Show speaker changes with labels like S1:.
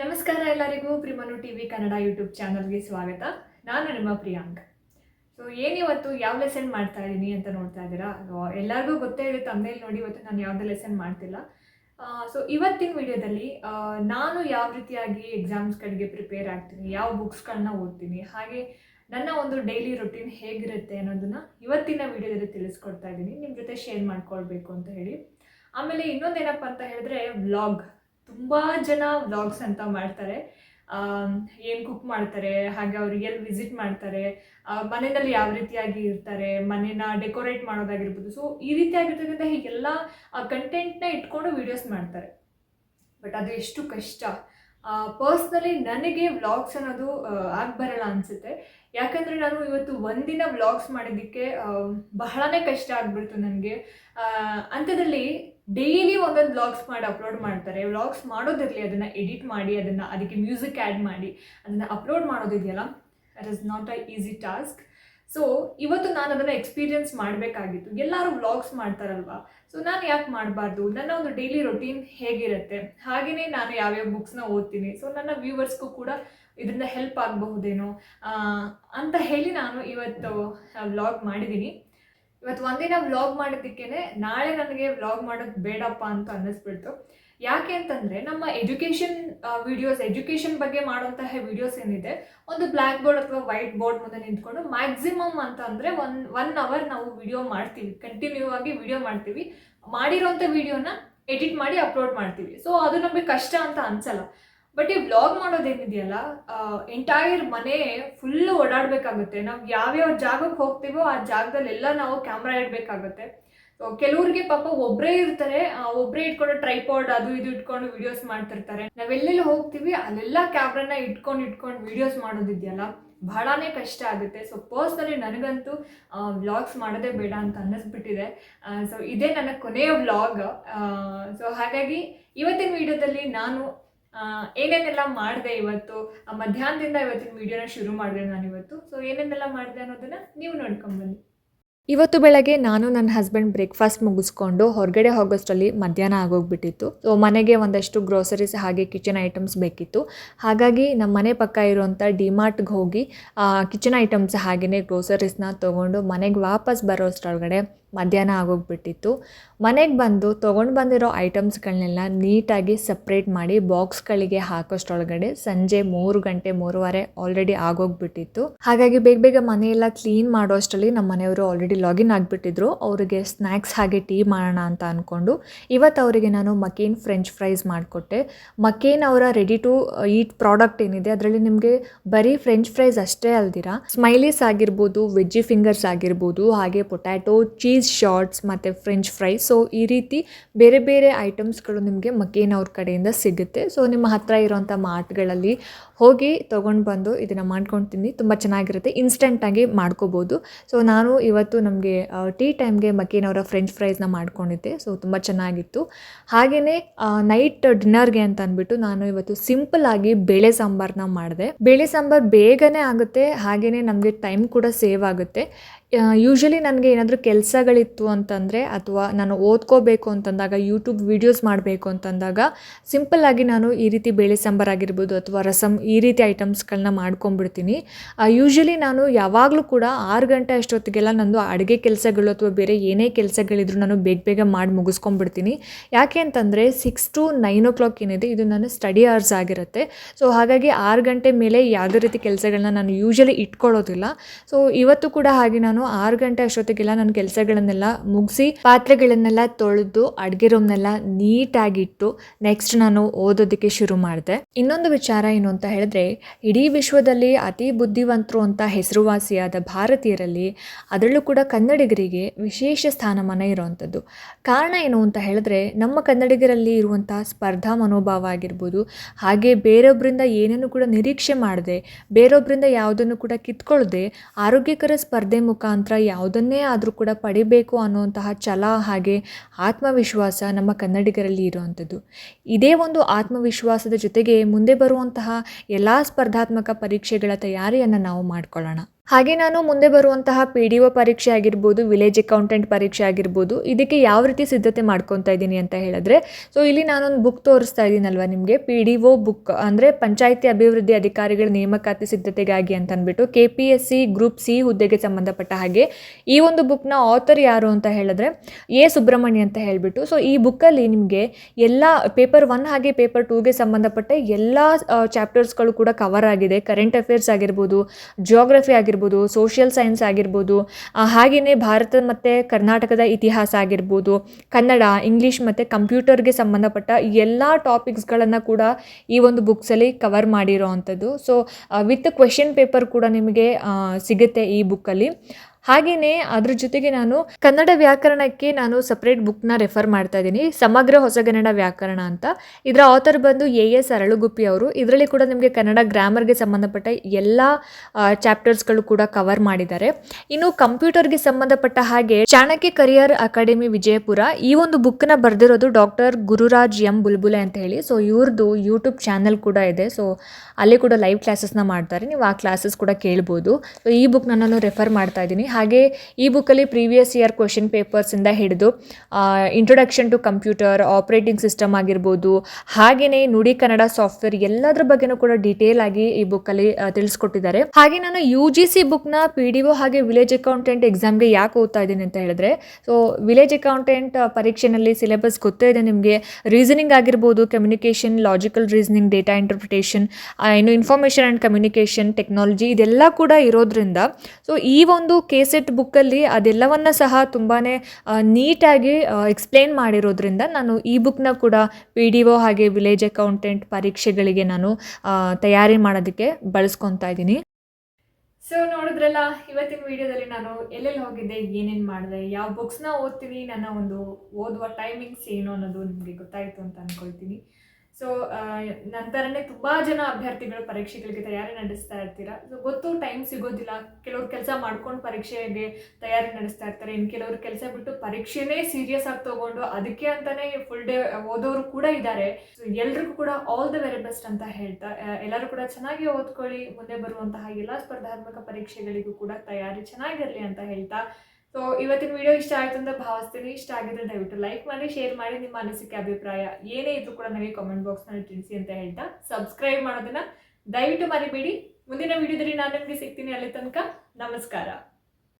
S1: ನಮಸ್ಕಾರ ಎಲ್ಲರಿಗೂ, ಪ್ರಿಮನು ಟಿ ವಿ ಕನ್ನಡ ಯೂಟ್ಯೂಬ್ ಚಾನಲ್ಗೆ ಸ್ವಾಗತ. ನಾನು ನಿಮ್ಮ ಪ್ರಿಯಾಂಕ್. ಸೊ ಏನಿವತ್ತು ಯಾವ ಲೆಸನ್ ಮಾಡ್ತಾ ಇದ್ದೀನಿ ಅಂತ ನೋಡ್ತಾ ಇದ್ದೀರಾ? ಎಲ್ಲರಿಗೂ ಗೊತ್ತೇ ಇರುತ್ತೆ ತಮ್ಮನೇಲಿ ನೋಡಿ ಇವತ್ತು ನಾನು ಯಾವುದೇ ಲೆಸನ್ ಮಾಡ್ತಿಲ್ಲ. ಸೊ ಇವತ್ತಿನ ವಿಡಿಯೋದಲ್ಲಿ ನಾನು ಯಾವ ರೀತಿಯಾಗಿ ಎಕ್ಸಾಮ್ಸ್ಗಳಿಗೆ ಪ್ರಿಪೇರ್ ಆಗ್ತೀನಿ, ಯಾವ ಬುಕ್ಸ್ಗಳನ್ನ ಓದ್ತೀನಿ, ಹಾಗೆ ನನ್ನ ಒಂದು ಡೈಲಿ ರೊಟೀನ್ ಹೇಗಿರುತ್ತೆ ಅನ್ನೋದನ್ನ ಇವತ್ತಿನ ವಿಡಿಯೋದಲ್ಲಿ ತಿಳಿಸ್ಕೊಡ್ತಾ ಇದ್ದೀನಿ ನಿಮ್ಮ ಜೊತೆ ಶೇರ್ ಮಾಡ್ಕೊಳ್ಬೇಕು ಅಂತ ಹೇಳಿ. ಆಮೇಲೆ ಇನ್ನೊಂದೇನಪ್ಪ ಅಂತ ಹೇಳಿದ್ರೆ ವ್ಲಾಗ್ ತುಂಬ ಜನ ವ್ಲಾಗ್ಸ್ ಅಂತ ಮಾಡ್ತಾರೆ. ಏನು ಕುಕ್ ಮಾಡ್ತಾರೆ, ಹಾಗೆ ಅವ್ರು ಎಲ್ಲಿ ವಿಸಿಟ್ ಮಾಡ್ತಾರೆ ಮನೆಯಲ್ಲಿ ಯಾವ ರೀತಿಯಾಗಿ ಇರ್ತಾರೆ, ಮನೇನ ಡೆಕೋರೇಟ್ ಮಾಡೋದಾಗಿರ್ಬೋದು. ಸೊ ಈ ರೀತಿಯಾಗಿರ್ತಕ್ಕಂಥ ಹೀಗೆಲ್ಲ ಕಂಟೆಂಟ್ನ ಇಟ್ಕೊಂಡು ವಿಡಿಯೋಸ್ ಮಾಡ್ತಾರೆ. ಬಟ್ ಅದು ಎಷ್ಟು ಕಷ್ಟ. ಪರ್ಸ್ನಲಿ ನನಗೆ ವ್ಲಾಗ್ಸ್ ಅನ್ನೋದು ಬರಲ್ಲ ಅನಿಸುತ್ತೆ. ಯಾಕಂದರೆ ನಾನು ಇವತ್ತು ಒಂದಿನ ವ್ಲಾಗ್ಸ್ ಮಾಡಿದ್ದಕ್ಕೆ ಬಹಳನೇ ಕಷ್ಟ ಆಗ್ಬಿಡ್ತು ನನಗೆ. ಅಂಥದ್ರಲ್ಲಿ ಡೈಲಿ ಒಂದೊಂದು ವ್ಲಾಗ್ಸ್ ಮಾಡಿ ಅಪ್ಲೋಡ್ ಮಾಡ್ತಾರೆ. ವ್ಲಾಗ್ಸ್ ಮಾಡೋದಿರಲಿ, ಅದನ್ನು ಎಡಿಟ್ ಮಾಡಿ, ಅದನ್ನು ಅದಕ್ಕೆ ಮ್ಯೂಸಿಕ್ ಆ್ಯಡ್ ಮಾಡಿ, ಅದನ್ನು upload ಮಾಡೋದಿದೆಯಲ್ಲ that is not a easy task so ಇವತ್ತು ನಾನು ಅದನ್ನು ಎಕ್ಸ್ಪೀರಿಯನ್ಸ್ ಮಾಡಬೇಕಾಗಿತ್ತು. ಎಲ್ಲರೂ ವ್ಲಾಗ್ಸ್ ಮಾಡ್ತಾರಲ್ವಾ? ಸೊ ನಾನು ಯಾಕೆ ಮಾಡಬಾರ್ದು? ನನ್ನ ಒಂದು ಡೈಲಿ ರೊಟೀನ್ ಹೇಗಿರುತ್ತೆ? ಹಾಗೆಯೇ ನಾನು ಯಾವ್ಯಾವ ಬುಕ್ಸ್ನ ಓದ್ತೀನಿ? ಸೊ ನನ್ನ ವ್ಯೂವರ್ಸ್ಗೂ ಕೂಡ ಇದರಿಂದ ಹೆಲ್ಪ್ ಆಗಬಹುದೇನೋ? ಅಂತ ಹೇಳಿ ನಾನು ಇವತ್ತು ವ್ಲಾಗ್ ಮಾಡಿದ್ದೀನಿ ಇವತ್ತು ಒಂದಿನ ವ್ಲಾಗ್ ಮಾಡೋದಕ್ಕೇ ನಾಳೆ ನನಗೆ ವ್ಲಾಗ್ ಮಾಡೋದು ಬೇಡಪ್ಪ ಅಂತ ಅನ್ನಿಸ್ಬಿಡ್ತು. ಯಾಕೆ ಅಂತಂದರೆ ನಮ್ಮ ಎಜುಕೇಷನ್ ವಿಡಿಯೋಸ್ ಎಜುಕೇಷನ್ ಬಗ್ಗೆ ಮಾಡುವಂತಹ ವಿಡಿಯೋಸ್ ಏನಿದೆ, ಒಂದು ಬ್ಲ್ಯಾಕ್ ಬೋರ್ಡ್ ಅಥವಾ ವೈಟ್ ಬೋರ್ಡ್ ಮುಂದೆ ನಿಂತ್ಕೊಂಡು ಮ್ಯಾಕ್ಸಿಮಮ್ ಅಂತ ಅಂದರೆ ಒನ್ ಒನ್ ಅವರ್ ನಾವು ವಿಡಿಯೋ ಮಾಡ್ತೀವಿ. ಕಂಟಿನ್ಯೂ ಆಗಿ ವಿಡಿಯೋ ಮಾಡ್ತೀವಿ. ಮಾಡಿರೋಂಥ ವಿಡಿಯೋನ ಎಡಿಟ್ ಮಾಡಿ ಅಪ್ಲೋಡ್ ಮಾಡ್ತೀವಿ. ಸೊ ಅದು ನಮಗೆ ಕಷ್ಟ ಅಂತ ಅನ್ಸಲ್ಲ. ಬಟ್ ಈ ವ್ಲಾಗ್ ಮಾಡೋದೇನಿದೆಯಲ್ಲ ಎಂಟೈರ್ ಮನೆ ಫುಲ್ಲು ಓಡಾಡಬೇಕಾಗುತ್ತೆ. ನಾವು ಯಾವ್ಯಾವ ಜಾಗಕ್ಕೆ ಹೋಗ್ತೀವೋ ಆ ಜಾಗದಲ್ಲೆಲ್ಲ ನಾವು ಕ್ಯಾಮ್ರಾ ಇಡಬೇಕಾಗುತ್ತೆ. ಕೆಲವ್ರಿಗೆ ಪಾಪ ಒಬ್ಬರೇ ಇರ್ತಾರೆ ಒಬ್ಬರೇ ಇಟ್ಕೊಂಡು ಟ್ರೈಪಾಡ್ ಅದು ಇದು ಇಟ್ಕೊಂಡು ವಿಡಿಯೋಸ್ ಮಾಡ್ತಿರ್ತಾರೆ. ನಾವೆಲ್ಲೆಲ್ಲಿ ಹೋಗ್ತೀವಿ, ಅಲ್ಲೆಲ್ಲ ಕ್ಯಾಮ್ರಾನ ಇಟ್ಕೊಂಡು ಇಟ್ಕೊಂಡು ವಿಡಿಯೋಸ್ ಮಾಡೋದಿದೆಯಲ್ಲ ಬಹಳನೇ ಕಷ್ಟ ಆಗುತ್ತೆ. ಸೊ ಪರ್ಸ್ನಲಿ ನನಗಂತೂ ವ್ಲಾಗ್ಸ್ ಮಾಡೋದೇ ಬೇಡ ಅಂತ ಅನ್ನಿಸ್ಬಿಟ್ಟಿದೆ. ಸೊ ಇದೇ ನನ್ನ ಕೊನೆಯ ವ್ಲಾಗ್ ಸೊ ಹಾಗಾಗಿ ಇವತ್ತಿನ ವಿಡಿಯೋದಲ್ಲಿ ನಾನು ಏನೇನೆಲ್ಲ ಮಾಡಿದೆ ಇವತ್ತು? ಮಧ್ಯಾಹ್ನದಿಂದ ಇವತ್ತಿನ ವಿಡಿಯೋನ ಶುರು ಮಾಡಿದೆ ನಾನು ಇವತ್ತು. ಸೊ ಏನೇನೆಲ್ಲ ಮಾಡಿದೆ ಅನ್ನೋದನ್ನ ನೀವು ನೋಡ್ಕೊಂಬನ್ನಿ ಇವತ್ತು ಬೆಳಗ್ಗೆ ನಾನು ನನ್ನ ಹಸ್ಬೆಂಡ್ ಬ್ರೇಕ್ಫಾಸ್ಟ್ ಮುಗಿಸ್ಕೊಂಡು ಹೊರಗಡೆ ಹೋಗೋಷ್ಟರಲ್ಲಿ ಮಧ್ಯಾಹ್ನ ಆಗೋಗ್ಬಿಟ್ಟಿತ್ತು. ಸೊ ಮನೆಗೆ ಒಂದಷ್ಟು ಗ್ರೋಸರೀಸ್ ಹಾಗೆ ಕಿಚನ್ ಐಟಮ್ಸ್ ಬೇಕಿತ್ತು. ಹಾಗಾಗಿ ನಮ್ಮ ಮನೆ ಪಕ್ಕ ಇರುವಂಥ ಡಿಮಾರ್ಟ್ಗೆ ಹೋಗಿ ಕಿಚನ್ ಐಟಮ್ಸ್ ಹಾಗೆಯೇ ಗ್ರೋಸರೀಸ್ನ ತೊಗೊಂಡು ಮನೆಗೆ ವಾಪಸ್ ಬರೋಷ್ಟರೊಳಗಡೆ ಮಧ್ಯಾಹ್ನ ಆಗೋಗ್ಬಿಟ್ಟಿತ್ತು. ಮನೆಗೆ ಬಂದು ತೊಗೊಂಡು ಬಂದಿರೋ ಐಟಮ್ಸ್ಗಳನ್ನೆಲ್ಲ ನೀಟಾಗಿ ಸಪ್ರೇಟ್ ಮಾಡಿ ಬಾಕ್ಸ್ಗಳಿಗೆ ಹಾಕೋಷ್ಟರೊಳಗಡೆ ಸಂಜೆ ಮೂರು ಗಂಟೆ ಮೂರುವರೆ ಆಲ್ರೆಡಿ ಆಗೋಗ್ಬಿಟ್ಟಿತ್ತು. ಹಾಗಾಗಿ ಬೇಗ ಬೇಗ ಮನೆಯೆಲ್ಲ ಕ್ಲೀನ್ ಮಾಡೋ ಅಷ್ಟರಲ್ಲಿ ನಮ್ಮ ಮನೆಯವರು ಆಲ್ರೆಡಿ ಲಾಗಿನ್ ಆಗಿಬಿಟ್ಟಿದ್ರು. ಅವರಿಗೆ ಸ್ನ್ಯಾಕ್ಸ್ ಹಾಗೆ ಟೀ ಮಾಡೋಣ ಅಂತ ಅಂದ್ಕೊಂಡು ಇವತ್ತು ಅವರಿಗೆ ನಾನು ಮಕೇನ್ ಫ್ರೆಂಚ್ ಫ್ರೈಸ್ ಮಾಡಿಕೊಟ್ಟೆ. ಮಕೇನ್ ಅವರ ರೆಡಿ ಟು ಈಟ್ ಪ್ರಾಡಕ್ಟ್ ಏನಿದೆ ಅದರಲ್ಲಿ ನಿಮಗೆ ಬರೀ ಫ್ರೆಂಚ್ ಫ್ರೈಸ್ ಅಷ್ಟೇ ಅಲ್ದಿರ? ಸ್ಮೈಲೀಸ್ ಆಗಿರ್ಬೋದು, ವೆಜ್ಜಿ ಫಿಂಗರ್ಸ್ ಆಗಿರ್ಬೋದು, ಹಾಗೆ ಪೊಟ್ಯಾಟೊ, ಚೀಸ್ ಶಾರ್ಟ್ಸ್ ಮತ್ತು ಫ್ರೆಂಚ್ ಫ್ರೈ ಸೊ ಈ ರೀತಿ ಬೇರೆ ಬೇರೆ ಐಟಮ್ಸ್ಗಳು ನಿಮಗೆ ಮಕೇನ್ ಅವ್ರ ಕಡೆಯಿಂದ ಸಿಗುತ್ತೆ. ಸೊ ನಿಮ್ಮ ಹತ್ರ ಇರೋವಂಥ ಮಾರ್ಟ್ಗಳಲ್ಲಿ ಹೋಗಿ ತೊಗೊಂಡು ಬಂದು ಇದನ್ನು ಮಾಡ್ಕೊಂಡು ತಿನ್ನಿ ತುಂಬ ಚೆನ್ನಾಗಿರುತ್ತೆ. ಇನ್ಸ್ಟೆಂಟಾಗಿ ಮಾಡ್ಕೋಬೋದು. ಸೊ ನಾನು ಇವತ್ತು ನಮಗೆ ಟೀ ಟೈಮ್ಗೆ ಮಕೇನ್ ಅವರ ಫ್ರೆಂಚ್ ಫ್ರೈಸ್ನ ಮಾಡ್ಕೊಂಡಿದ್ದೆ. ಸೊ ತುಂಬ ಚೆನ್ನಾಗಿತ್ತು. ಹಾಗೆಯೇ ನೈಟ್ ಡಿನ್ನರ್ಗೆ ಅಂತ ಅಂದ್ಬಿಟ್ಟು ನಾನು ಇವತ್ತು ಸಿಂಪಲ್ ಆಗಿ ಬೇಳೆ ಸಾಂಬಾರನ್ನ ಮಾಡಿದೆ. ಬೇಳೆ ಸಾಂಬಾರು ಬೇಗನೆ ಆಗುತ್ತೆ. ಹಾಗೆಯೇ ನಮಗೆ ಟೈಮ್ ಕೂಡ ಸೇವ್ ಆಗುತ್ತೆ. ಯೂಶ್ವಲಿ ನನಗೆ ಏನಾದರೂ ಕೆಲಸಗಳಿತ್ತು ಅಂತಂದರೆ ಅಥವಾ ನಾನು ಓದ್ಕೋಬೇಕು ಅಂತಂದಾಗ ಯೂಟ್ಯೂಬ್ ವೀಡಿಯೋಸ್ ಮಾಡಬೇಕು ಅಂತಂದಾಗ ಸಿಂಪಲ್ಲಾಗಿ ನಾನು ಈ ರೀತಿ ಬೇಳೆ ಸಾಂಬಾರು ಆಗಿರ್ಬೋದು ಅಥವಾ ರಸಮ್ ಈ ರೀತಿ ಐಟಮ್ಸ್ಗಳನ್ನ ಮಾಡ್ಕೊಂಬಿಡ್ತೀನಿ ಯೂಶ್ವಲಿ ನಾನು ಯಾವಾಗಲೂ ಕೂಡ ಆರು ಗಂಟೆ ಅಷ್ಟೊತ್ತಿಗೆಲ್ಲ ನಂದು ಅಡುಗೆ ಕೆಲಸಗಳು ಅಥವಾ ಬೇರೆ ಏನೇ ಕೆಲಸಗಳಿದ್ರು ನಾನು ಬೇಗ ಬೇಗ ಮಾಡಿ ಮುಗಿಸ್ಕೊಂಬಿಡ್ತೀನಿ ಯಾಕೆ ಅಂತಂದರೆ six to nine o'clock ಏನಿದೆ, ಇದು ನನ್ನ ಸ್ಟಡಿ ಅವರ್ಸ್ ಆಗಿರುತ್ತೆ. ಸೊ ಹಾಗಾಗಿ ಆರು ಗಂಟೆ ಮೇಲೆ ಯಾವುದೇ ರೀತಿ ಕೆಲಸಗಳನ್ನ ನಾನು ಯೂಶ್ವಲಿ ಇಟ್ಕೊಳ್ಳೋದಿಲ್ಲ. ಸೊ ಇವತ್ತು ಕೂಡ ಹಾಗೆ ನಾನು ಆರು ಗಂಟೆ ಅಷ್ಟೊತ್ತಿಗೆಲ್ಲ ನನ್ನ ಕೆಲಸಗಳನ್ನೆಲ್ಲ ಮುಗಿಸಿ ಪಾತ್ರೆಗಳನ್ನೆಲ್ಲ ತೊಳೆದು ಅಡುಗೆ ರೂಮ್ನೆಲ್ಲ ನೀಟಾಗಿಟ್ಟು ನೆಕ್ಸ್ಟ್ ನಾನು ಓದೋದಕ್ಕೆ ಶುರು ಮಾಡಿದೆ. ಇನ್ನೊಂದು ವಿಚಾರ ಏನು ಅಂತ ಹೇಳಿದ್ರೆ, ಇಡೀ ವಿಶ್ವದಲ್ಲಿ ಅತಿ ಬುದ್ಧಿವಂತರು ಅಂತ ಹೆಸರುವಾಸಿಯಾದ ಭಾರತೀಯರಲ್ಲಿ ಅದರಲ್ಲೂ ಕೂಡ ಕನ್ನಡಿಗರಿಗೆ ವಿಶೇಷ ಸ್ಥಾನಮಾನ ಇರುವಂಥದ್ದು. ಕಾರಣ ಏನು ಅಂತ ಹೇಳಿದ್ರೆ, ನಮ್ಮ ಕನ್ನಡಿಗರಲ್ಲಿ ಇರುವಂತಹ ಸ್ಪರ್ಧಾ ಮನೋಭಾವ ಆಗಿರ್ಬೋದು, ಹಾಗೆ ಬೇರೊಬ್ಬರಿಂದ ಏನನ್ನು ಕೂಡ ನಿರೀಕ್ಷೆ ಮಾಡದೆ ಬೇರೊಬ್ಬರಿಂದ ಯಾವುದನ್ನು ಕೂಡ ಕಿತ್ಕೊಳ್ಳದೆ ಆರೋಗ್ಯಕರ ಸ್ಪರ್ಧೆ ಮುಖಾಂತರ ಯಾವುದನ್ನೇ ಆದರೂ ಕೂಡ ಪಡಿಬೇಕು ಅನ್ನುವಂತಹ ಛಲ ಹಾಗೆ ಆತ್ಮವಿಶ್ವಾಸ ನಮ್ಮ ಕನ್ನಡಿಗರಲ್ಲಿ ಇರುವಂಥದ್ದು. ಇದೇ ಒಂದು ಆತ್ಮವಿಶ್ವಾಸದ ಜೊತೆಗೆ ಮುಂದೆ ಬರುವಂತಹ ಎಲ್ಲ ಸ್ಪರ್ಧಾತ್ಮಕ ಪರೀಕ್ಷೆಗಳ ತಯಾರಿಯನ್ನು ನಾವು ಮಾಡ್ಕೊಳ್ಳೋಣ. ಹಾಗೆ ನಾನು ಮುಂದೆ ಬರುವಂತಹ ಪಿ ಡಿ ಒ ಪರೀಕ್ಷೆ ಆಗಿರ್ಬೋದು ವಿಲೇಜ್ ಅಕೌಂಟೆಂಟ್ ಪರೀಕ್ಷೆ ಆಗಿರ್ಬೋದು, ಇದಕ್ಕೆ ಯಾವ ರೀತಿ ಸಿದ್ಧತೆ ಮಾಡ್ಕೊತಾ ಇದ್ದೀನಿ ಅಂತ ಹೇಳಿದ್ರೆ ಸೊ ಇಲ್ಲಿ ನಾನೊಂದು ಬುಕ್ ತೋರಿಸ್ತಾ ಇದ್ದೀನಲ್ವ ನಿಮಗೆ? ಪಿ ಡಿ ಒ ಬುಕ್ ಅಂದರೆ ಪಂಚಾಯಿತಿ ಅಭಿವೃದ್ಧಿ ಅಧಿಕಾರಿಗಳ ನೇಮಕಾತಿ ಸಿದ್ಧತೆಗಾಗಿ ಅಂತ ಅಂದ್ಬಿಟ್ಟು K P S C group C ಹುದ್ದೆಗೆ ಸಂಬಂಧಪಟ್ಟ ಹಾಗೆ ಈ ಒಂದು ಬುಕ್ನ ಆಥರ್ ಯಾರು ಅಂತ ಹೇಳಿದ್ರೆ ಎ. ಸುಬ್ರಹ್ಮಣ್ಯ ಅಂತ ಹೇಳಿಬಿಟ್ಟು ಸೊ ಈ ಬುಕ್ಕಲ್ಲಿ ನಿಮಗೆ ಎಲ್ಲ ಪೇಪರ್ ಒನ್ ಹಾಗೆ ಪೇಪರ್ ಟೂಗೆ ಸಂಬಂಧಪಟ್ಟ ಎಲ್ಲ ಚಾಪ್ಟರ್ಸ್ಗಳು ಕೂಡ ಕವರ್ ಆಗಿದೆ. ಕರೆಂಟ್ ಅಫೇರ್ಸ್ ಆಗಿರ್ಬೋದು ಜಿಯೋಗ್ರಫಿ ಆಗಿರ್ಬೋದು ಸೋಷಿಯಲ್ ಸೈನ್ಸ್ ಆಗಿರ್ಬೋದು ಹಾಗೆಯೇ ಭಾರತ ಮತ್ತು ಕರ್ನಾಟಕದ ಇತಿಹಾಸ ಆಗಿರ್ಬೋದು, ಕನ್ನಡ, ಇಂಗ್ಲೀಷ್ ಮತ್ತು ಕಂಪ್ಯೂಟರ್ಗೆ ಸಂಬಂಧಪಟ್ಟ ಎಲ್ಲ ಟಾಪಿಕ್ಸ್ಗಳನ್ನು ಕೂಡ ಈ ಒಂದು ಬುಕ್ಸಲ್ಲಿ ಕವರ್ ಮಾಡಿರೋ ಅಂಥದ್ದು ಸೊ ವಿತ್ ಕ್ವೆಶನ್ ಪೇಪರ್ ಕೂಡ ನಿಮಗೆ ಸಿಗುತ್ತೆ ಈ ಬುಕ್ಕಲ್ಲಿ ಹಾಗೆಯೇ ಅದ್ರ ಜೊತೆಗೆ ನಾನು ಕನ್ನಡ ವ್ಯಾಕರಣಕ್ಕೆ ನಾನು ಸಪ್ರೇಟ್ ಬುಕ್ನ ರೆಫರ್ ಮಾಡ್ತಾ ಇದ್ದೀನಿ. ಸಮಗ್ರ ಹೊಸಗನ್ನಡ ವ್ಯಾಕರಣ ಅಂತ. ಇದರ ಆಥರ್ ಬಂದು ಎ ಎಸ್ ಅರಳುಗುಪ್ಪಿ ಅವರು. ಇದರಲ್ಲಿ ಕೂಡ ನಿಮಗೆ ಕನ್ನಡ ಗ್ರಾಮರ್ಗೆ ಸಂಬಂಧಪಟ್ಟ ಎಲ್ಲ ಚಾಪ್ಟರ್ಸ್ಗಳು ಕೂಡ ಕವರ್ ಮಾಡಿದ್ದಾರೆ. ಇನ್ನು ಕಂಪ್ಯೂಟರ್ಗೆ ಸಂಬಂಧಪಟ್ಟ ಹಾಗೆ ಚಾಣಕ್ಯ ಕರಿಯರ್ ಅಕಾಡೆಮಿ ವಿಜಯಪುರ. ಈ ಒಂದು ಬುಕ್ನ ಬರೆದಿರೋದು ಡಾಕ್ಟರ್ ಗುರುರಾಜ್ ಎಂ ಬುಲ್ಬುಲೆ ಅಂತ ಹೇಳಿ. ಸೊ ಇವ್ರದ್ದು ಯೂಟ್ಯೂಬ್ ಚಾನಲ್ ಕೂಡ ಇದೆ. ಸೊ ಅಲ್ಲಿ ಕೂಡ ಲೈವ್ ಕ್ಲಾಸಸ್ನ ಮಾಡ್ತಾರೆ. ನೀವು ಆ ಕ್ಲಾಸಸ್ ಕೂಡ ಕೇಳ್ಬೋದು. ಸೊ ಈ ಬುಕ್ ನಾನು ರೆಫರ್ ಮಾಡ್ತಾ ಇದ್ದೀನಿ. ಹಾಗೆ ಈ ಬುಕ್ಕಲ್ಲಿ ಪ್ರೀವಿಯಸ್ ಇಯರ್ ಕ್ವೆಶನ್ ಪೇಪರ್ಸಿಂದ ಹಿಡಿದು introduction to computer operating system ಆಗಿರ್ಬೋದು ಹಾಗೆಯೇ ನುಡಿ ಕನ್ನಡ ಸಾಫ್ಟ್ವೇರ್ ಎಲ್ಲದರ ಬಗ್ಗೆನೂ ಕೂಡ ಡೀಟೇಲ್ ಆಗಿ ಈ ಬುಕ್ಕಲ್ಲಿ ತಿಳಿಸ್ಕೊಟ್ಟಿದ್ದಾರೆ. ಹಾಗೆ ನಾನು ಯು ಜಿ ಸಿ ಬುಕ್ನ ಪಿ ಡಿ ಒ ಹಾಗೆ ವಿಲೇಜ್ ಅಕೌಂಟೆಂಟ್ ಎಕ್ಸಾಮ್ಗೆ ಯಾಕೆ ಓದ್ತಾ ಇದ್ದೀನಿ ಅಂತ ಹೇಳಿದ್ರೆ ಸೊ ವಿಲೇಜ್ ಅಕೌಂಟೆಂಟ್ ಪರೀಕ್ಷೆನಲ್ಲಿ ಸಿಲೆಬಸ್ ಗೊತ್ತೇ ಇದೆ ನಿಮಗೆ ರೀಸನಿಂಗ್ ಆಗಿರ್ಬೋದು communication logical reasoning data interpretation ಇನ್ನು ಇನ್ಫಾರ್ಮೇಷನ್ ಆ್ಯಂಡ್ ಕಮ್ಯುನಿಕೇಷನ್ ಟೆಕ್ನಾಲಜಿ ಇದೆಲ್ಲ ಕೂಡ ಇರೋದ್ರಿಂದ ಸೊ ಈ ಒಂದು ಕೆಸೆಟ್ ಬುಕ್ಕಲ್ಲಿ ಅದೆಲ್ಲವನ್ನು ಸಹ ತುಂಬಾ ನೀಟಾಗಿ ಎಕ್ಸ್ಪ್ಲೇನ್ ಮಾಡಿರೋದ್ರಿಂದ ನಾನು ಈ ಬುಕ್ನ ಕೂಡ ಪಿ ಡಿ ಒ ಹಾಗೆ ವಿಲೇಜ್ ಅಕೌಂಟೆಂಟ್ ಪರೀಕ್ಷೆಗಳಿಗೆ ನಾನು ತಯಾರಿ ಮಾಡೋದಕ್ಕೆ ಬಳಸ್ಕೊತಾ ಇದ್ದೀನಿ. ಸೊ ನೋಡಿದ್ರಲ್ಲ, ಇವತ್ತಿನ ವಿಡಿಯೋದಲ್ಲಿ ನಾನು ಎಲ್ಲೆಲ್ಲಿ ಹೋಗಿದ್ದೆ, ಏನೇನು ಮಾಡಿದೆ, ಯಾವ ಬುಕ್ಸ್ನ ಓದ್ತೀನಿ, ನನ್ನ ಒಂದು ಓದುವ ಟೈಮಿಂಗ್ಸ್ ಏನು ಅನ್ನೋದು ನಿಮಗೆ ಗೊತ್ತಾಯಿತು ಅಂತ ಅಂದ್ಕೊಳ್ತೀನಿ ಸೊ ನಂತರನೇ ತುಂಬ ಜನ ಅಭ್ಯರ್ಥಿಗಳು ಪರೀಕ್ಷೆಗಳಿಗೆ ತಯಾರಿ ನಡೆಸ್ತಾ ಇರ್ತೀರಾ? ಸೊ ಗೊತ್ತು ಟೈಮ್ ಸಿಗೋದಿಲ್ಲ. ಕೆಲವ್ರು ಕೆಲಸ ಮಾಡ್ಕೊಂಡು ಪರೀಕ್ಷೆಗೆ ತಯಾರಿ ನಡೆಸ್ತಾ ಇರ್ತಾರೆ. ಇನ್ನು ಕೆಲವರು ಕೆಲಸ ಬಿಟ್ಟು ಪರೀಕ್ಷೆನೇ ಸೀರಿಯಸ್ ಆಗಿ ತಗೊಂಡು ಅದಕ್ಕೆ ಅಂತಾನೆ ಫುಲ್ ಡೇ ಓದೋರು ಕೂಡ ಇದ್ದಾರೆ. ಸೊ ಎಲ್ರಿಗೂ ಕೂಡ ಆಲ್ ದ ವೆರಿ ಬೆಸ್ಟ್ ಅಂತ ಹೇಳ್ತಾ ಎಲ್ಲರೂ ಕೂಡ ಚೆನ್ನಾಗಿ ಓದ್ಕೊಳ್ಳಿ. ಮುಂದೆ ಬರುವಂತಹ ಎಲ್ಲ ಸ್ಪರ್ಧಾತ್ಮಕ ಪರೀಕ್ಷೆಗಳಿಗೂ ಕೂಡ ತಯಾರಿ ಚೆನ್ನಾಗಿರಲಿ ಅಂತ ಹೇಳ್ತಾ ಸೊ ಇವತ್ತಿನ ವಿಡಿಯೋ ಇಷ್ಟ ಆಯ್ತು ಅಂತ ಭಾವಿಸ್ತೀನಿ. ಇಷ್ಟ ಆಗಿದ್ರೆ ದಯವಿಟ್ಟು ಲೈಕ್ ಮಾಡಿ ಶೇರ್ ಮಾಡಿ ನಿಮ್ಮ ಅನಿಸಿಕೆ, ಅಭಿಪ್ರಾಯ ಏನೇ ಇದ್ರೂ ಕೂಡ ನನಗೆ ಕಾಮೆಂಟ್ ಬಾಕ್ಸ್ನಲ್ಲಿ ತಿಳಿಸಿ ಅಂತ ಹೇಳ್ತಾ ಸಬ್ಸ್ಕ್ರೈಬ್ ಮಾಡೋದನ್ನ ದಯವಿಟ್ಟು ಮರಿಬೇಡಿ. ಮುಂದಿನ ವಿಡಿಯೋದಲ್ಲಿ ನಾನು ನಿಮಗೆ ಸಿಗ್ತೀನಿ ಅಲ್ಲಿ ತನಕ. ನಮಸ್ಕಾರ.